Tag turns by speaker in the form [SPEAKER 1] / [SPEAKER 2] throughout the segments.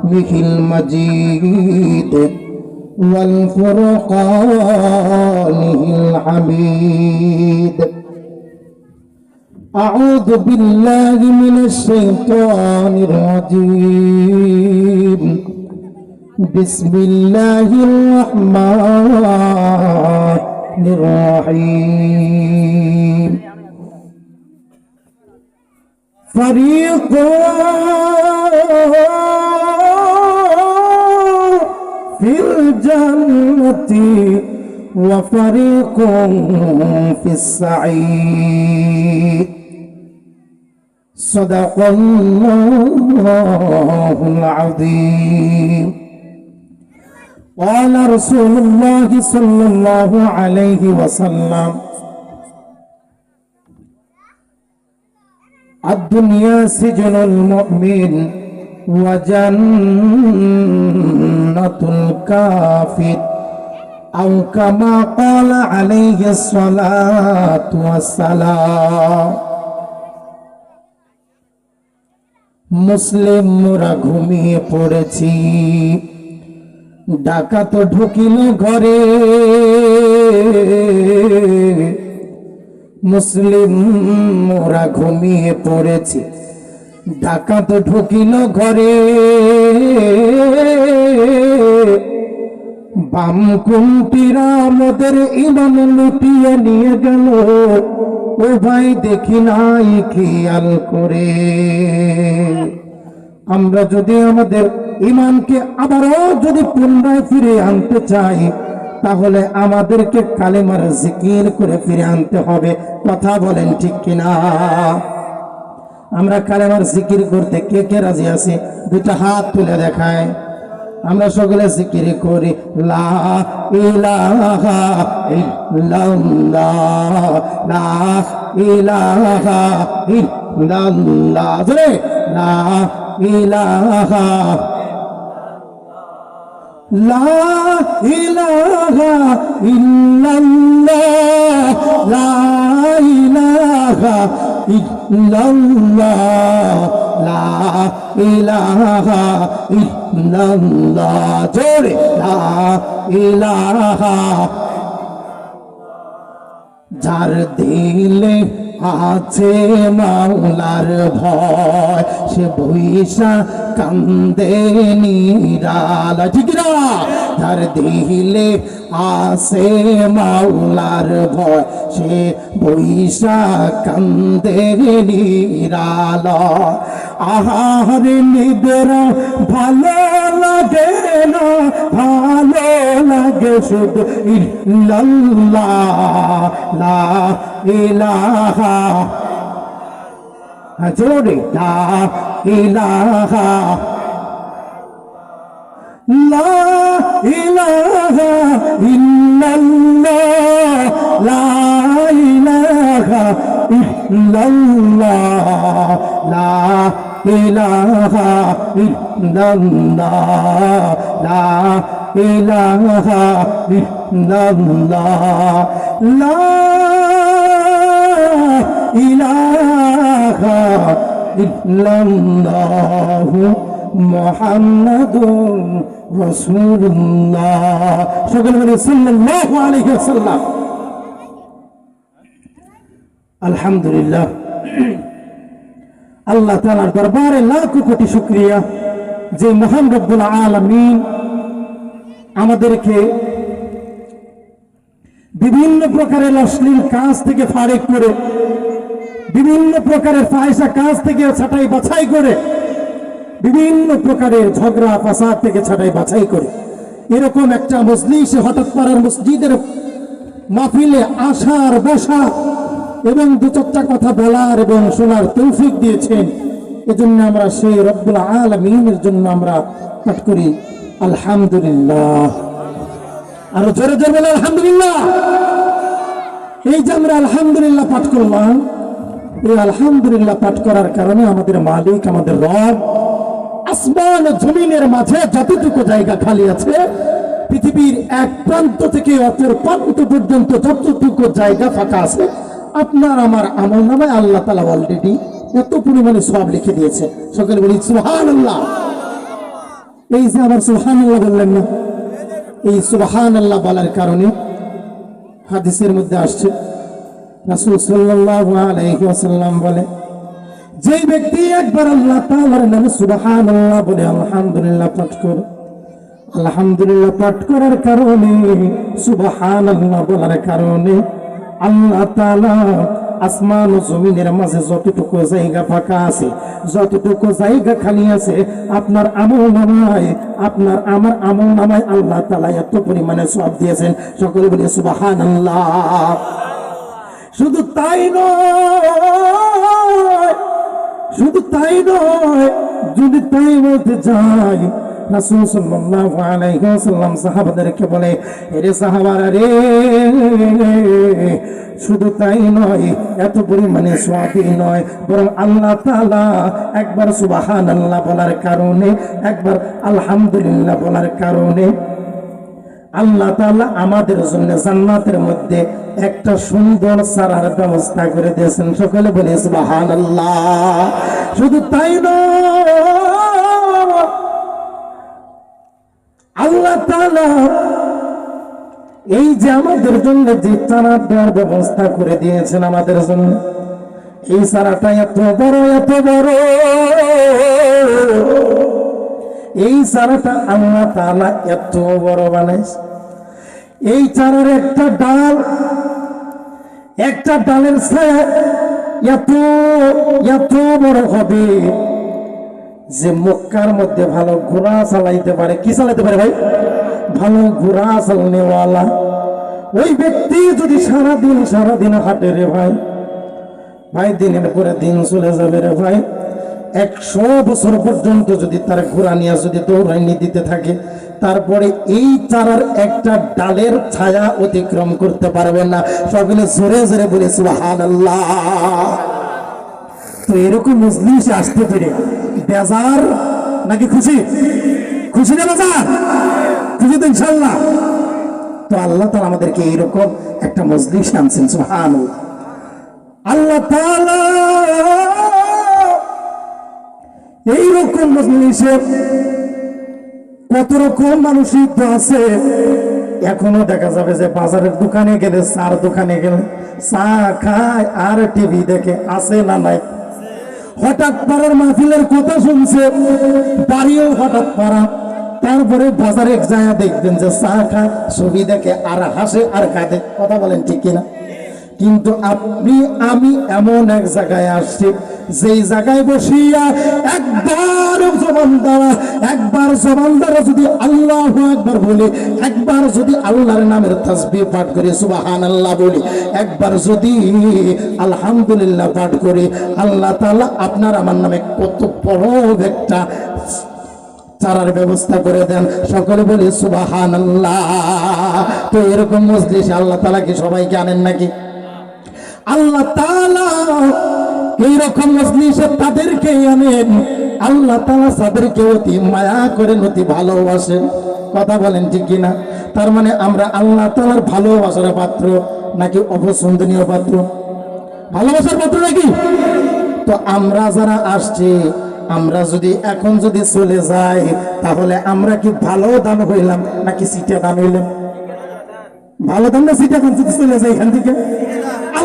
[SPEAKER 1] كلامه المجيد والفرقانه الحميد. أعوذ بالله من الشيطان الرجيم. بسم الله الرحمن الرحيم. فريق في الجنة وفريق في السعير صدق الله العظيم. قال رسول الله صلى الله عليه وسلم الدنيا سجن المؤمن وجنة الكافر أو كما قال عليه الصلاة والسلام মুসলিম মোরা ঘুমিয়ে পড়েছি ডাকাত ঢুকিল ঘরে মুসলিম মোরা ঘুমিয়ে পড়েছি ডাকাত ঢুকিল ঘরে। বাম কুম্পিরা আমাদের ইমান লুটিয়ে নিয়ে গেল। ও ভাই দেখি নাই খেয়াল করে। আমরা যদি আমাদের ইমানকে আবারও যদি পুনরায় ফিরে আনতে চাই, তাহলে আমাদেরকে কালেমার জিকির করে ফিরে আনতে হবে। কথা বলেন ঠিক কিনা? আমরা কালেমার জিকির করতে কে কে রাজি আছি? দুটা হাত তুলে দেখায়। আমরা সকলে জিকির করি, লা ইলাহা ইল্লাল্লাহ, লা লা লা ইল্লাল্লাহ লা ইলাহা ইল্লাল্লাহ জোরে লা ইলাহা যার দিলে আছে মাওলার ভয়। সে বৈশা কান্দে নিরালা। ঠিক না যার দিলে আছে মাওলার ভয়, সে বৈশা কান্দে নিরালা। আহার নিদের ভালো লাগে না, ভালো লাগে শুধু ইল্লাল্লাহ। ইলাহা জোরে লা ইলাহা লা ইলাহা ইল্লাল্লাহ, লা ইলাহা ইল্লাল্লাহ, লা ইলাহা ইল্লাল্লাহ, লা ইলাহা ইল্লাল্লাহ, লা ইলাহা ইল্লাল্লাহ মুহাম্মাদুর রাসূলুল্লাহ। সকলে বলে সাল্লাল্লাহু আলাইহি ওয়াসাল্লাম। আলহামদুলিল্লাহ। আল্লাহ তাআলার দরবারে লাখ কোটি শুকরিয়া। যে মহান রব্বুল আলামিন আমাদেরকে বিভিন্ন প্রকারের অশ্লীল কাজ থেকে ফারেক করে, বিভিন্ন প্রকারের ফায়সা কাজ থেকে ছাটাই বাছাই করে, বিভিন্ন প্রকারের ঝগড়া, ফাসাদ থেকে ছাটাই বাছাই করে। এরকম একটা মজলিসে হঠাৎ পাড়ার মসজিদের মাহফিলে আসার বসা এবং দু চারটা কথা বলার এবং শোনার তৌফিক দিয়েছেন, এজন্য আমরা সেই রব্বুল আলমিনের জন্য আমরা পাঠ করি, আলহামদুলিল্লাহ। আরও জোরে জোরে বলে, আলহামদুলিল্লাহ। এই যে আমরা আলহামদুলিল্লাহ পাঠ করলাম, এই আলহামদুলিল্লাহ পাঠ করার কারণে আমাদের মালিক, আমাদের রব আসমান ও জমিনের মাঝে যতটুকু জায়গা খালি আছে, পৃথিবীর এক প্রান্ত থেকে অপর প্রান্ত পর্যন্ত যতটুকু জায়গা ফাঁকা আছে, আপনার, আমার আমল নামায় আল্লাহ তালা অলরেডি এত পরিমাণে সব লিখে দিয়েছে। সকলে বলি সুহান আল্লাহ এই যে আবার সুহান আল্লাহ বললেন না। এই সুবাহান আল্লাহ বলার কারণে হাদিসের মধ্যে আসছে। রাসূল ওয়াসাল্লাম বলে, যে ব্যক্তি একবার আল্লাহ তাআলার নামে সুবহানাল্লাহ বলে আলহামদুলিল্লাহ পাঠ করে, আলহামদুলিল্লাহ পাঠ করার কারণে, সুবহানাল্লাহ বলার কারণে আল্লাহ তাআলা আসমান ও জমিনের মাঝে যতটুকু জায়গা ফাঁকা আছে, যতটুকু জায়গা খালি আছে, আপনার আমল নামায়, আপনার আমার আমল নামায় আল্লাহ তাআলা এত পরিমাণে সব দিয়েছেন। সকলে বলে, সুবহানাল্লাহ। শুধু তাই নয়, শুধু তাই নয়, যদি তাই বলতে যাই সাহাবাদেরকে বলে, এরে সাহাবারা রে, শুধু তাই নয়, এত পরিমাণে সোয়াবি নয়, বরং আল্লাহ তাআলা একবার সুবহানাল্লাহ বলার কারণে, একবার আলহামদুলিল্লাহ বলার কারণে, আল্লাহ তাআলা আমাদের জন্য জান্নাতের মধ্যে একটা সুন্দর সারার ব্যবস্থা করে দিয়েছেন। সকলে বলে, সুবহানাল্লাহ। শুধু তাই নয় আল্লাহ এই যে আমাদের জন্য যে চারা দেওয়ার ব্যবস্থা করে দিয়েছেন আমাদের জন্য, এই চারাটা এত বড় এত বড়। এই চারাটা আল্লাহ তাআলা এত বড় বানাইছে। এই চারার একটা ডাল, একটা ডালের ছায়া এত এত বড় হবে। যে মক্কার মধ্যে ভালো ঘোড়া চালাইতে পারে, কি চালাইতে পারে ভাই? ভালো ঘোড়া চালানেওয়ালা। ওই ব্যক্তি যদি সারাদিন সারাদিন হাঁটে রে ভাই ভাই, দিনের পরে দিন চলে যাবে রে ভাই। একশো বছর পর্যন্ত যদি তার ঘোড়া নিয়ে যদি দৌড়াইনি দিতে থাকে, তারপরে এই চারার একটা ডালের ছায়া অতিক্রম করতে পারবেন না। সকলে জোরে জোরে বলে, সুবহানাল্লাহ। তো এরকম মজলিসে আসতে পেরে বেজার নাকি খুশি? খুশি না বেজার খুশি তো ইনশাল্লাহ তো আল্লাহ তাআলা আমাদেরকে এইরকম একটা মজলিস আনছেন সুবহান আল্লাহ এইরকম মজলিসে কত রকম মানুষই তো আছে। এখনও দেখা যাবে যে বাজারের দোকানে গেলে চার দোকানে গেলে চা খায় আর টিভি দেখে, আছে না নাই? হঠাৎ পাড়ার মাহফিলের কথা শুনছে, বাড়িও হঠাৎ পাড়া। তারপরে বাজারে যায় দেখবেন যে চা খায়, ছবি দেখে আর হাসে আর কাঁদে। কথা বলেন ঠিক কিনা? কিন্তু আপনি, আমি এমন এক জায়গায় আসছি, যেই জায়গায় বসিয়া একবার জবান দ্বারা, একবার জবান দ্বারা যদি আল্লাহ একবার বলি, একবার যদি আল্লাহর নামের তাসবিহ পাঠ করি সুবাহান আল্লাহ বলি, একবার যদি আলহামদুলিল্লাহ পাঠ করি, আল্লাহ তাআলা আপনার আমার নামে কত বড় একটা চারার ব্যবস্থা করে দেন। সকলে বলি সুবাহান আল্লাহ তো এরকম মজলিস আল্লাহ তালা কি সবাইকে আনেন নাকি? আল্লাহ এইরকম তাদেরকে আনেন। আল্লাহ তাআলা তাদেরকে অতি মায়া করেন, অতি ভালোবাসেন। কথা বলেন ঠিক কিনা? তার মানে আমরা আল্লাহ তাআলার ভালোবাসার পাত্র নাকি অপছন্দনীয় পাত্র? ভালোবাসার পাত্র নাকি? তো আমরা যারা আসছি, আমরা যদি এখন যদি চলে যাই, তাহলে আমরা কি ভালো দান হইলাম নাকি সিটে দান হইলাম? ভালো দান না সিটে দান যদি চলে যাই এখান থেকে?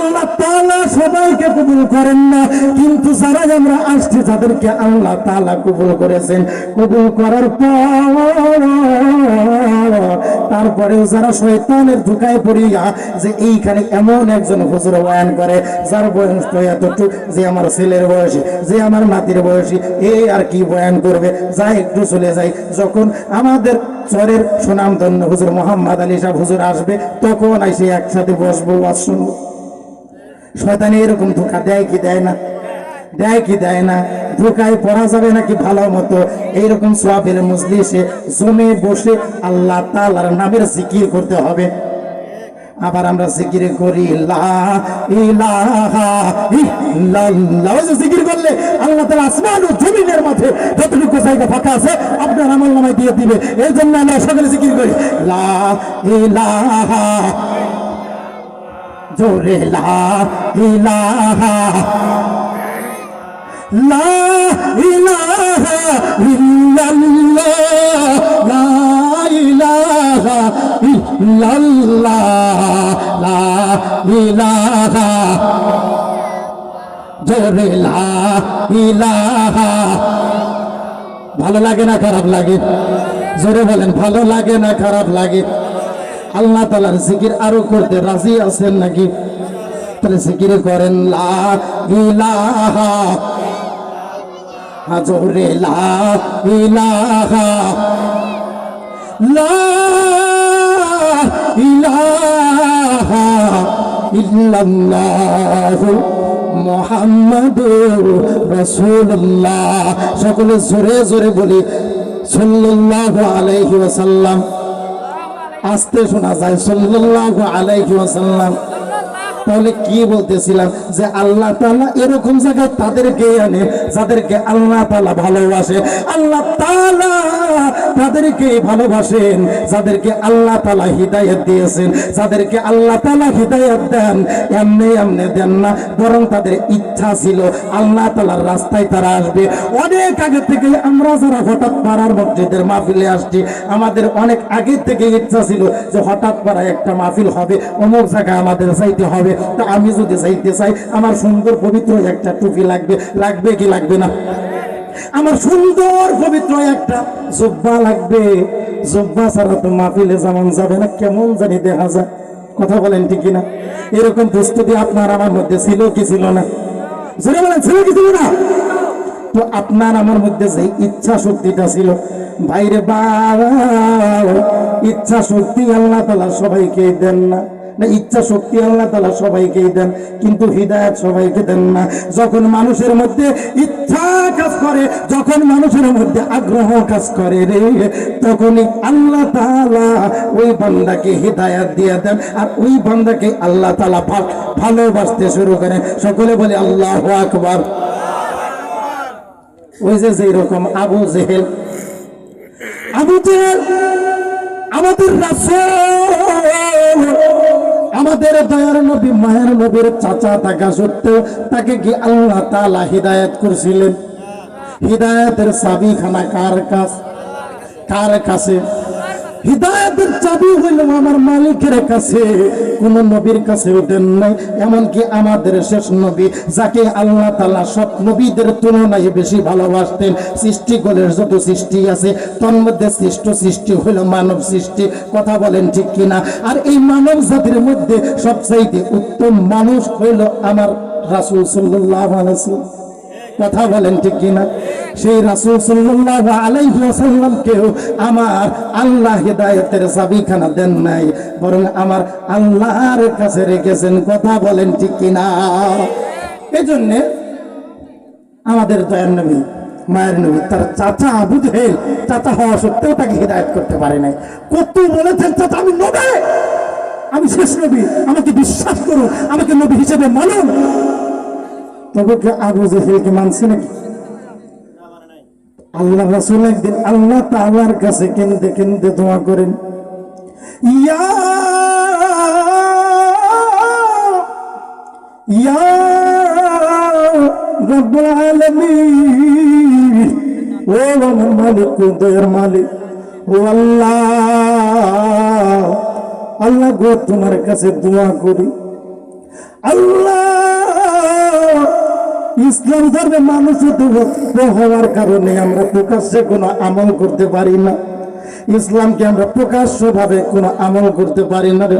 [SPEAKER 1] আল্লাহ তাআলা সবাইকে কবুল করেন না। কিন্তু যারা আমরা আসছি, যাদেরকে আল্লাহ তাআলা কবুল করেছেন, কবুল করার পর তারপরেও যারা শয়তানের ধোকায় পড়িয়া যে এইখানে এমন একজন হুজুর বয়ান করে, যার বয়স তো এতটুক, যে আমার ছেলের বয়সী, যে আমার নাতির বয়সী, এ আর কি বয়ান করবে? যা একটু চলে যাই যখন আমাদের চরের সুনামধন্য হুজুর মোহাম্মদ আলী সাহেব হুজুর আসবে, তখন এসে একসাথে বসবো, ওয়াজ শুনব। শয়তানি এরকম ধোকা দেয় কি দেয় না? দেয় কি দেয় না? ধোকায় পড়া যাবে নাকি ভালো মতো? এইরকম সোয়াবের মজলিসে জমে বসে আল্লাহ তাআলার নামের জিকির করতে হবে। আবার আমরা জিকির করি জিকির করলে আল্লাহ তাআলা আসমান ও জমিনের মাঝে যতটুকু জায়গা ফাঁকা আছে, আপনার আমল নামায় দিয়ে দিবে। এই জন্য আমরা সকলে জিকির করি, লা ইলাহা জোরে লা লা লা লা জোরে লা ভালো লাগে না খারাপ লাগে? জোরে বলেন, ভালো লাগে না খারাপ লাগে? আল্লাহ তালার জিকির আরও করতে রাজি আছেন নাকি? তাহলে জিকির করেন, লা হাজরে লা সকলে জোরে জোরে বলি, সাল্লাল্লাহু আলাইহি ওয়াসাল্লাম। আস্তে শোনা যায়। সাল্লাল্লাহু আলাইহি ওয়াসাল্লাম। তাহলে কি বলতেছিলাম? যে আল্লাহ তাআলা এরকম জায়গায় তাদেরকে আনে, যাদেরকে আল্লাহ তাআলা ভালোবাসে। আল্লাহ তাআলা তাদেরকে ভালোবাসেন, যাদেরকে আল্লাহ তালা হিদায়াত দিয়েছেন, যাদেরকে আল্লাহ তাআলা হিদায়াত দেন, এমনি এমনি দেন না, বরং তাদের ইচ্ছা ছিল আল্লাহ তাআলার রাস্তায় তারা আসবে। অনেক আগে থেকে আমরা যারা হঠাৎ পাড়ার মসজিদের মাহফিলে আসছি, আমাদের অনেক আগে থেকে ইচ্ছা ছিল যে হঠাৎ পাড়ায় একটা মাহফিল হবে, অমুক জায়গায় আমাদের যাইতে হবে। তো আমি যদি চাইতে চাই, আমার সুন্দর পবিত্র একটা টুপি লাগবে লাগবে কি লাগবে না? আমার সুন্দর পবিত্র একটা জব্বা লাগবে। জব্বা ছাড়া তো মাহফিলে যেমন যাবে না, কেমন জানি দেখা যায়। কথা বলেন ঠিক না এরকম প্রস্তুতি আপনার আমার মধ্যে ছিল কি ছিল না? জোরে বলেন, ছিল কি ছিল না? তো আপনার আমার মধ্যে যে ইচ্ছা শক্তিটা ছিল বাইরে বাবা, ইচ্ছা শক্তি আল্লাহ তালা সবাইকে দেন না। না, ইচ্ছা শক্তি আল্লাহ তালা সবাইকেই দেন, কিন্তু হৃদায়ত সবাইকে দেন না। যখন মানুষের মধ্যে ইচ্ছা কাজ করে, যখন মানুষের মধ্যে আগ্রহ কাজ করে রে, তখনই আল্লাহ তালা ওই বান্দাকে হৃদায়ত দিয়ে দেন, আর ওই বান্দাকে আল্লাহ তালা ভালোবাসতে শুরু করেন। সকলে বলে, আল্লাহ আকবার। ওই যে যেই রকম আবু জেহেল আবু জেহেল, আমাদের রাসূল। আমাদের দয়ার নবী, মায়ের নবীর চাচা থাকা সত্ত্বেও তাকে কি আল্লাহ তালা হিদায়ত করছিলেন? হৃদায়তের সাবিখানা কার কাছে? কার কাছে? হিদায়াতের চাবি হইল আমার মালিকের কাছে। কোন নবীর কাছে দেন নাই, এমনকি আমাদের শেষ নবী, যাকে আল্লাহ তাআলা সব নবীদের তুলনায় বেশি ভালোবাসতেন, সৃষ্টি সৃষ্টিকলের যত সৃষ্টি আছে, তন্মধ্যে সৃষ্ট সৃষ্টি হইল মানব সৃষ্টি। কথা বলেন ঠিক কিনা? আর এই মানব জাতির মধ্যে সবচাইতে উত্তম মানুষ হইল আমার রাসূল সাল্লাল্লাহু আলাইহি ওয়াসাল্লাম। কথা বলেন ঠিক কিনা? সেই রাসূল সাল্লাল্লাহু আলাইহি ওয়াসাল্লামকেও আমার আল্লাহ হিদায়াতের চাবিখানা দেন নাই, বরং আমার আল্লাহর কাছে রেখেছেন কথা বলেন ঠিক কিনা? এজন্য আমাদের দয়ার নবী, মায়ের নবী, তার চাচা আবু জেহেল, চাচা হওয়া সত্ত্বেও তাকে হিদায়ত করতে পারে নাই। কত বলেছেন, চাচা, আমি নবী! আমি শেষ নবী, আমাকে বিশ্বাস করুন, আমাকে নবী হিসেবে মানুন। তবে কি আবু জেহেলকে মানছে নাকি? আল্লাহ রাসূল একদিন আল্লাহ তাআলার কাছে কেন্দে কেন্দে দোয়া করেন, ইয়া ইয়া ও মালিক আল্লাহ আল্লাহ গো তোমার কাছে দোয়া করি। আল্লাহ ইসলাম ধর্মের মানুষ হওয়ার কারণে আমরা প্রকাশ্যে কোনো আমল করতে পারি না, ইসলামকে আমরা প্রকাশ্যভাবে কোনো আমল করতে পারি না রে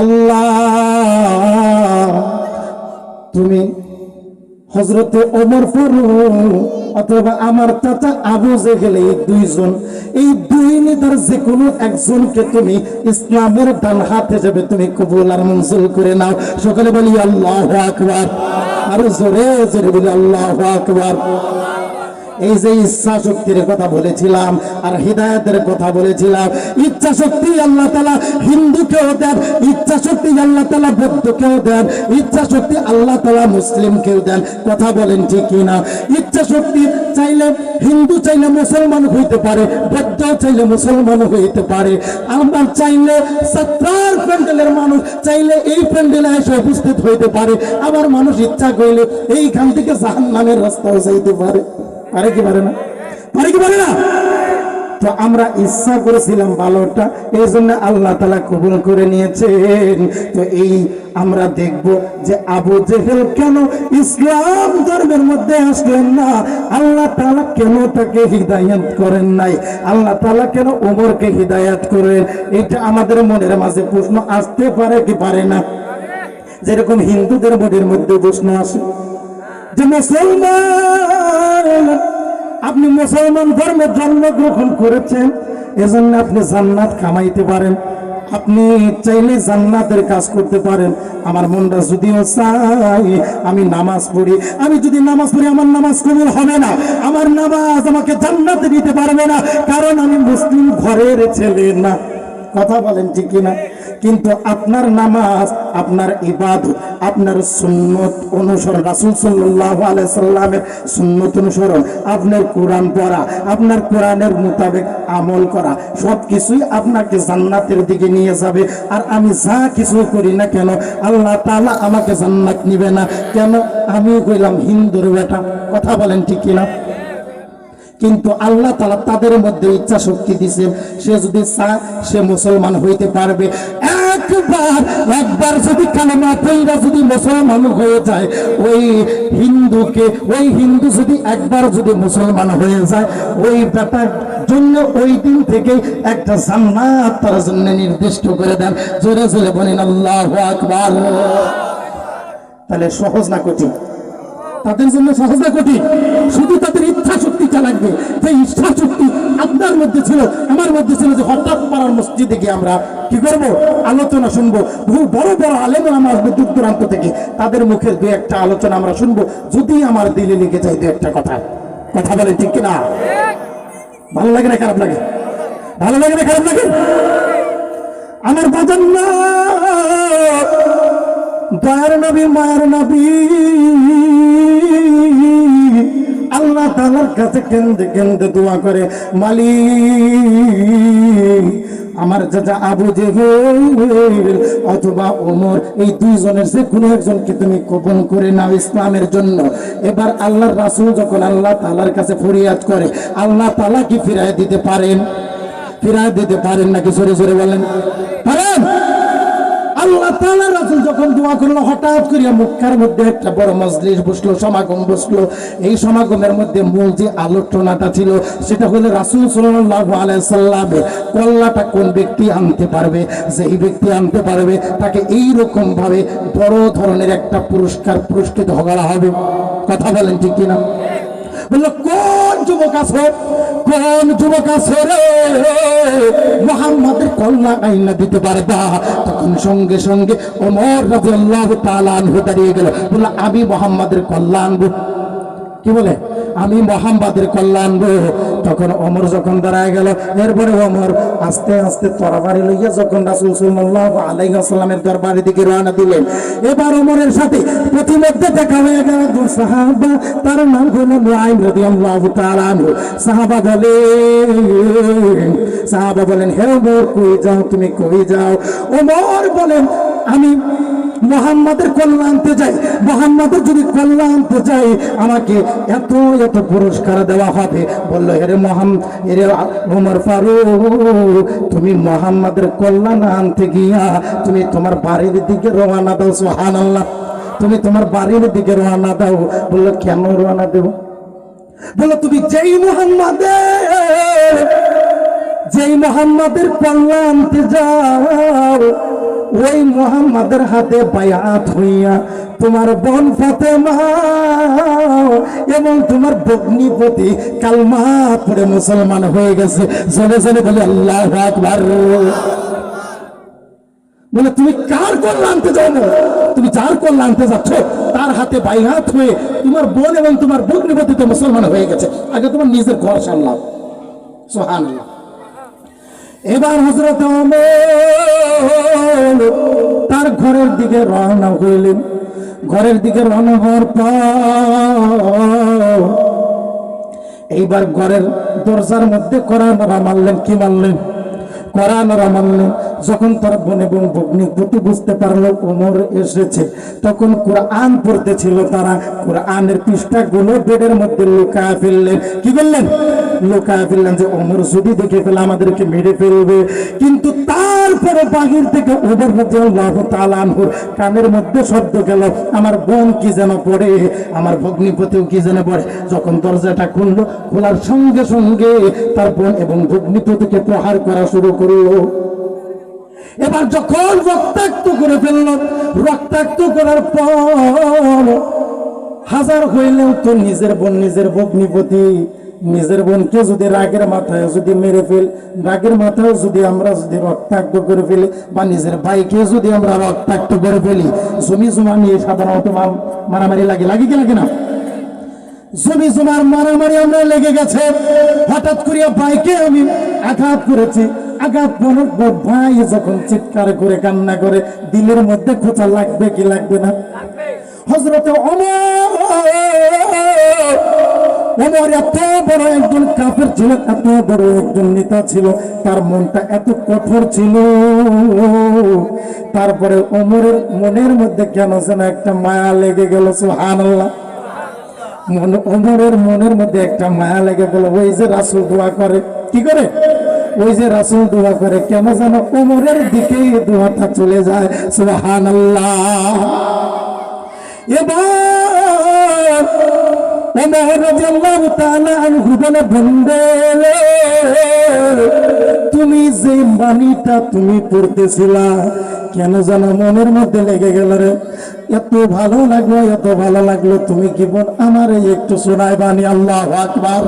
[SPEAKER 1] আল্লাহ। তুমি হজরত ওমর ফারুক অথবা আমার চাচা আবু জেহেল, এই দুইজন, এই দুই নেতার যে কোনো একজনকে তুমি ইসলামের ডান হাত হিসেবে তুমি কবুল আর মঞ্জুর করে নাও। সকালে বলি, আল্লাহ আকবার। আরও জোরে জোরে বলি, আল্লাহ আকবার। এই যে ইচ্ছা শক্তির কথা বলেছিলাম আর হৃদায়তের কথা বলেছিলাম, ইচ্ছা শক্তি আল্লাহ তালা হিন্দুকেও দেন, ইচ্ছা শক্তি আল্লাহ তালা বৌদ্ধকেও দেন, ইচ্ছা শক্তি আল্লাহ তালা মুসলিমকেও দেন, কথা বলেন ইচ্ছা শক্তি চাইলে হিন্দু চাইলে মুসলমান হইতে পারে, বৌদ্ধ চাইলে মুসলমান হইতে পারে। আমরা চাইলে সত্রার প্যান্ডেলের মানুষ চাইলে এই প্যান্ডেলে এসে উপস্থিত হইতে পারে। আবার মানুষ ইচ্ছা করলে এইখান থেকে জাহান নামের রাস্তাও পারে। পারে কি পারে না? পারে কি পারে না? তো আমরা ইচ্ছা করেছিলাম ভালোটা এই জন্য আল্লাহ তালা কবুল করে নিয়েছেন। তো এই আমরা দেখব যে আবু জেহেল কেন ইসলাম ধর্মের মধ্যে আসলেন না? আল্লাহ তালা কেন তাকে হৃদায়ত করেন নাই? আল্লাহ তালা কেন ওমরকে হৃদায়ত করেন? এটা আমাদের মনের মাঝে প্রশ্ন আসতে পারে কি পারে না? যেরকম হিন্দুদের মনের মধ্যে প্রশ্ন আসে যে মুসলমান, আপনি মুসলমান ধর্মে জন্মগ্রহণ করেছেন, এজন্য আপনি জান্নাত কামাইতে পারেন। আপনি চাইলে জান্নাতের কাজ করতে পারেন। আমার মনটা যদিও চাই, আমি নামাজ পড়ি। আমি যদি নামাজ পড়ি, আমার নামাজ কবুল হবে না। আমার নামাজ আমাকে জান্নাতে দিতে পারবে না, কারণ আমি মুসলিম ঘরের ছেলে না। কথা বলেন ঠিক কিনা? কিন্তু আপনার নামাজ, আপনার ইবাদত, আপনার সুন্নত অনুসরণ, রাসুল সাল্লাহ আলাইসাল্লামের সুন্নত অনুসরণ, আপনার কোরআন পড়া, আপনার কোরআনের মোতাবেক আমল করা সব কিছুই আপনাকে জান্নাতের দিকে নিয়ে যাবে। আর আমি যা কিছু করি না কেন, আল্লাহ তালা আমাকে জান্নাত নিবে না। কেন? আমি কইলাম, হিন্দুর বেটা, কথা বলেন ঠিক কিনা? কিন্তু আল্লাহ তালা তাদের মধ্যে ইচ্ছা শক্তি দিছেন সে যদি চায়, সে মুসলমান হইতে পারবে। একবার যদি মুসলমান হয়ে যায়, ওই ব্যাপার জন্য ওই দিন থেকে একটা জান্নাত তার জন্য নির্দিষ্ট করে দেন। জোরে জোরে বলেন, আল্লাহ আকবার। তাহলে সহজ না কঠিন? তাদের জন্য সহজ না কঠিন? শুধু তাদের ইচ্ছা শক্তিটা লাগবে। যে ইচ্ছা শক্তি আপনার মধ্যে ছিল, আমার মধ্যে ছিল যে হঠাৎ পাড়ার মসজিদে গিয়ে আমরা কি করব? আলোচনা শুনব। বহু বড় বড় আলেমরা আমার আসবে দূর দূরান্ত থেকে তাদের মুখের দু একটা আলোচনা আমরা শুনব। যদি আমার দিলে লিখে যায় দু একটা কথা। কথা বলে ঠিক কিনা? ভালো লাগে না খারাপ লাগে? ভালো লাগে না খারাপ লাগে? আমার বাজান না। দয়ার নবী, মায়ের নবী। আল্লাহ তালার কাছে কেন্দ্রে কেন্দ্রে দোয়া করে, মালিক, আমার চাচা আবু জেহেল অথবা ওমর, এই দুইজনের যে কোনো একজনকে তুমি গোপন করে নাও ইসলামের জন্য। এবার আল্লাহর রাসূল যখন আল্লাহ তালার কাছে ফরিয়াদ করে, আল্লাহ তালা কি ফিরায় দিতে পারেন? ফিরায় দিতে পারেন নাকি? সরে সরে বলেন। আল্লাহ যখন দোয়া করল, হঠাৎ করিয়া মক্কার মধ্যে একটা বড় মজলিস বসল, সমাগম বসল। এই সমাগমের মধ্যে মূল যে আলোচনাটা ছিল, সেটা হলো কল্লাটা কোন ব্যক্তি আনতে পারবে? যেই ব্যক্তি আনতে পারবে, তাকে এই রকম ভাবে বড় ধরনের একটা পুরস্কার পুরস্কৃত করা হবে। কথা বলেন ঠিক কিনা? বলল, কোন যুবক আছে? কোন যুবক আছে রে। মোহাম্মদের কল্যাণ আইনা দিতে পারবা। তখন সঙ্গে সঙ্গে অমর রাদিয়াল্লাহু তালান হয়ে দাঁড়িয়ে গেল। বলল, আমি মোহাম্মদের কল্যাণ কি বলে? আমি মোহাম্মদের কল্যাণ আনব তখন অমর যখন দাঁড়ায় গেল, এরপরে অমর আস্তে আস্তে তরবারি লইয়া যখন রাসূল সাল্লাল্লাহু আলাইহি ওয়াসাল্লামের দরবারের দিকে রওনা দিলেন, এবার ওমরের সাথে প্রতিমধ্যে দেখা হয়ে গেল সাহাবা, তার নাম হলো নুআইম রাদিয়াল্লাহু তাআলা আনহু। সাহাবা বলেন সাহাবা বলেন, হে ওমর কই যাও, তুমি কই যাও? ওমর বলেন, আমি মোহাম্মদের কল্যাণ আনতে চাই মোহাম্মদের যদি কল্যাণ আনতে চাই আমাকে এত এত পুরস্কার দেওয়া হবে। বলল হেরে এরে ওমর ফারুক, তুমি মোহাম্মদের কল্যাণ আনতে গিয়া, তুমি তোমার বাড়ির দিকে রওনা দাও সোহান আল্লাহ তুমি তোমার বাড়ির দিকে রওনা দাও। বলল, কেন রওনা দেবো? বলল, তুমি যেই মোহাম্মদের যেই মোহাম্মদের কল্যাণ আনতে যাও ওই মোহাম্মদের হাতে বায়াত হইয়া তোমার বোন ফাতেমা এবং তোমার ভগ্নিপতি কালমা পড়ে মুসলমান হয়ে গেছে। জনে জনে বলে, আল্লাহ বলে, তুমি কার কল্যাণ আনতে যাও না? তুমি যার কল্যাণ আনতে যাচ্ছ, তার হাতে বাইহাত হয়ে তোমার বোন এবং তোমার ভগ্নিপতি তো মুসলমান হয়ে গেছে। আগে তোমার নিজের ঘর সামলাও। সোহান এবার হজরত তার ঘরের দিকে রওনা হইলেন। ঘরের দিকে রওনা হওয়ার পর এইবার ঘরের দরজার মধ্যে কোরআনরা মারলেন কি মারলেন কোরআনরা মারলেন যখন তার বোন এবং ভগ্নিপতি বুঝতে পারল, ওমর এসেছে। তখন কোরআন পড়তেছিল তারা। কোরআনের পৃষ্ঠাগুলো বেডের মধ্যে লুকায় ফেললেন। কি বললেন? লুকায় ফেললেন যে, ওমর যদি দেখে ফেলে, আমাদেরকে মেরে ফেলবে। কিন্তু তারপরে বাহির থেকে ওদের মধ্যে তালানহুর কানের মধ্যে শব্দ গেল, আমার বোন কি যেন পড়ে? আমার ভগ্নিপতিও কি যেন পড়ে? যখন দরজাটা খুললো, খোলার সঙ্গে সঙ্গে তার বোন এবং ভগ্নিপতিকে প্রহার করা শুরু করল। এবার যখন রক্তাক্ত করে ফেলল, রক্তাক্ত করার পর হাজার হইলেও তো নিজের বোন, নিজের ভগ্নিপতি, নিজের বোনকে যদি রাগের মাথায় যদি মেরে ফেল, রাগের মাথায় যদি আমরা যদি রক্তাক্ত করে ফেলি, বা নিজের ভাইকে যদি আমরা রক্তাক্ত করে ফেলি, জমি জমা নিয়ে সাধারণত মারামারি লাগে লাগে কি, লাগে না? জমি জমার মারামারি আমরা লেগে গেছে। হঠাৎ করিয়া ভাইকে আমি আঘাত করেছি। আঘাত করার পর ভাই যখন চিৎকার করে, কান্না করে, দিলের মধ্যে খোঁচা লাগবে কি লাগবে না? হজরতে তার মনটা এত কঠোর ছিল। তারপরে ওমরের মনের মধ্যে কেন যেন একটা মায়া লেগে গেল, সুবহানাল্লাহ। মন ওমরের মনের মধ্যে একটা মায়া লেগে গেল, ওই যে রাসুল দোয়া করে, কি করে? ওই যে রাসুল দোয়া করে, কেন যেন কোমরের দিকে দোয়াটা চলে যায়। বন্দে, তুমি যে বাণীটা তুমি পড়তেছিলা কেন যেন মনের মধ্যে লেগে গেল রে? এত ভালো লাগল, এত ভালো লাগল, তুমি কি বল আমার একটু শোনায় বাণী আল্লাহ আকবার।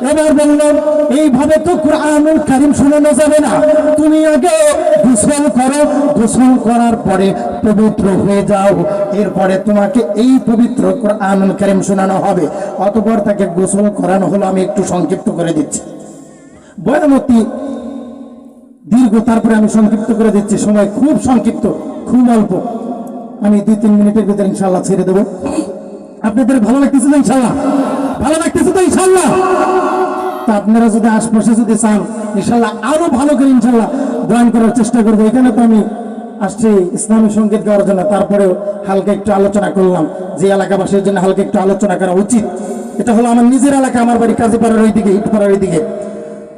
[SPEAKER 1] এবার বললাম এইভাবে তো কোরআনুল কারিম শোনানো যাবে না। তুমি আগে গোসল করো। গোসল করার পরে পবিত্র হয়ে যাও। এরপরে তোমাকে এই পবিত্র কোরআনুল কারিম শোনানো হবে। অতপর তাকে গোসল করানো হলো। আমি একটু সংক্ষিপ্ত করে দিচ্ছি। বয়ানতি দীর্ঘ, তারপরে আমি সংক্ষিপ্ত করে দিচ্ছি। সময় খুব সংক্ষিপ্ত, খুব অল্প। আমি দুই তিন মিনিটের ভিতরে ইনশাল্লাহ ছেড়ে দেবো। আপনাদের ভালো লাগতেছে ইনশাল্লাহ ভালো লাগতেছে তো ইনশাল্লাহ তা আপনারা যদি আশপাশে যদি চান ইনশাল্লাহ আরও ভালো করে ইনশাল্লাহ বয়ান করার চেষ্টা করব। এখানে তো আমি আসছি ইসলামী সংগীত গাওয়ার জন্য। তারপরেও হালকা একটু আলোচনা করলাম। যে এলাকাবাসীর জন্য হালকা একটু আলোচনা করা উচিত। এটা হলো আমার নিজের এলাকা, আমার বাড়ি কাজীপাড়ার ওই দিকে ইটপাড়ার ওই দিকে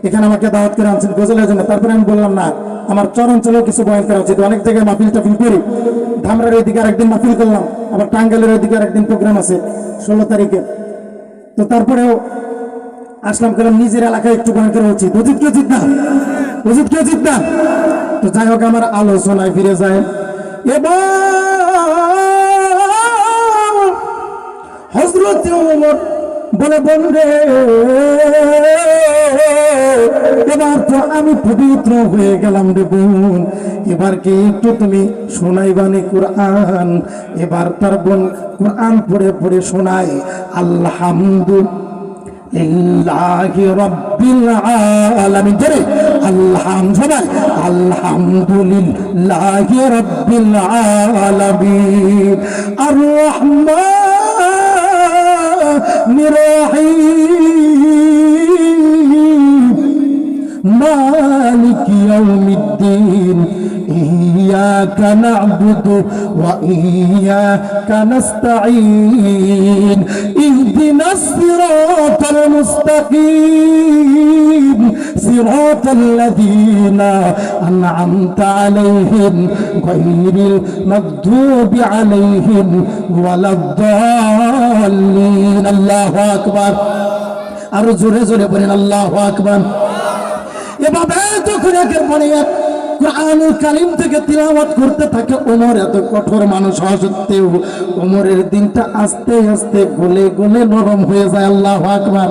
[SPEAKER 1] এখানে আমাকে দাওয়াত করে আনছেন গজলের জন্য। তারপরে আমি বললাম, না, আমার চরঞ্চলেও কিছু বয়ান করা উচিত। অনেক জায়গায় মাহফিল টাফিল করি। ধামরার ওই দিকে আরেকদিন মাহফিল করলাম। আবার টাঙ্গালের ওই দিকে আরেকদিন প্রোগ্রাম আছে। ষোলো তারিখে। তো তারপরেও আসলাম করলাম নিজের এলাকায় একটু বয়ান করে উচিত উচিত কে উচিত অজিত কি না তো যাই হোক, আমার আলোচনায় ফিরে যায়। এবার হজরত বলে বন্ধে এবার তো আমি পবিত্র হয়ে গেলাম রে বোন। এবার কি একটু তুমি শোনাইবানি কোরআন? এবার তার বোন কোরআন পড়ে পড়ে শোনায় সবাই, আলহামদুলিল্লাহি রাব্বিল আলামিন। আর রহমান الرحيم مالك يوم الدين إياك نعبد وإياك نستعين اهدنا الصراط المستقيم صراط الذين أنعمت عليهم غير المغضوب عليهم ولا الضالين الله أكبر আরো জোরে জোরে বলেন আল্লাহ আকবার এভাবে যখন একের পরে এক কোরআনুল কালিম থেকে তিলাওয়াত করতে থাকে ওমর। এত কঠোর মানুষ হওয়া সত্ত্বেও ওমরের দিনটা আস্তে আস্তে গলে গলে নরম হয়ে যায়, আল্লাহ আকবার।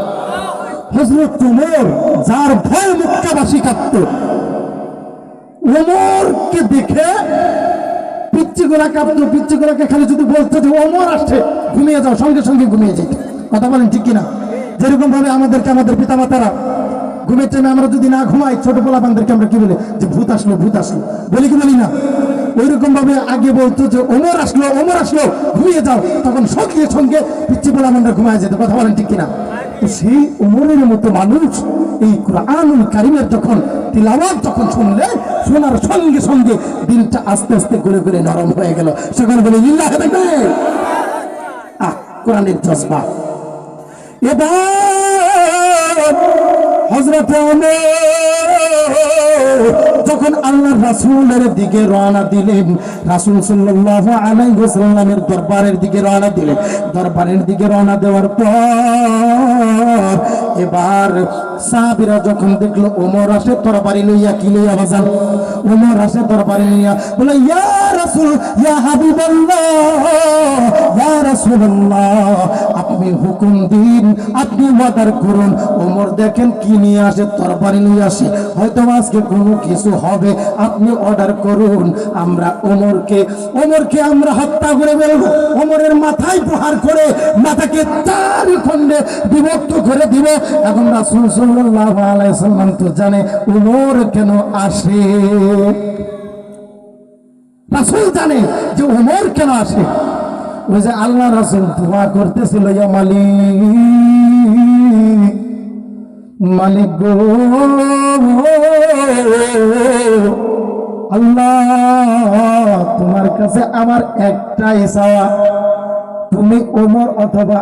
[SPEAKER 1] হজরত ওমর, যার ভয় কাঁপত ওমরকে দেখে পিচ্ছি গোলা কাঁপতো পিচ্ছি গোলাকে খালি যদি বলতো যে, ওমর আসছে, ঘুমিয়ে যাও, সঙ্গে সঙ্গে ঘুমিয়ে যেত। কথা বলেন ঠিক কিনা? যেরকম ভাবে আমাদেরকে, আমাদের পিতামাতারা ঘুমের টাইমে আমরা যদি না ঘুমাই, ছোট পোলাপানদেরকে আমরা কি বলি? যে ভূত আসলো ভূত আসলো। বলি কি বলি না? ওইরকম ভাবে আগে বলতো যে ওমর আসলো ওমর আসলো, ঘুমিয়ে যাও। তখন সঙ্গে সঙ্গে পিচ্ছি পোলাপানরা ঘুমায় যেত। কথা বলেন ঠিক কিনা? সেই ওমরের মতো মানুষ এই কোরআনুল কারিমের যখন তিলাওয়াত যখন শুনলে, শোনার সঙ্গে সঙ্গে দিনটা আস্তে আস্তে করে করে নরম হয়ে গেল। সেখানে বলে দেখবে আহ, কোরআনের জজবা। এবার হজরত যখন আল্লাহ রাসূলের দিকে রওনা দিলেন, রাসূল আলাইহি ওয়াসাল্লামের দরবারের দিকে রওনা দিলেন। দরবারের দিকে রওনা দেওয়ার পর এবার সাহাবীরা যখন দেখল, ওমর আসে তরবারি লইয়া কি লইয়া বাজান? ওমর আসে তরবারি লইয়া বলে, ইয়া রাসূল, ইয়া হাবিবাল্লাহ, ইয়া রাসূলুল্লাহ আপনি হুকুম দিন, আপনি ওয়াদার করুন। ওমর দেখেন কি নিয়ে আসে, তরবারি নিয়ে আসে। হয়তো আজকে কোনো কিছু হবে, আপনি অর্ডার করুন। আমরা ওমরকে ওমরকে আমরা হত্যা করে ফেলব। ওমরের মাথায় প্রহার করে মাথাকে চার খণ্ডে বিভক্ত করে দিব। এখন রাসূল সাল্লাল্লাহু আলাইহি সাল্লাম তো জানে, ওমর কেন আসে? রাসূল জানে যে ওমর কেন আসে। যে আল্লাহ রাসুল দোয়া করতেছিল, ইয়া মালিক মালিক গো, আল্লাহ, তোমার কাছে আমার একটাই চাওয়া, তুমি ওমর অথবা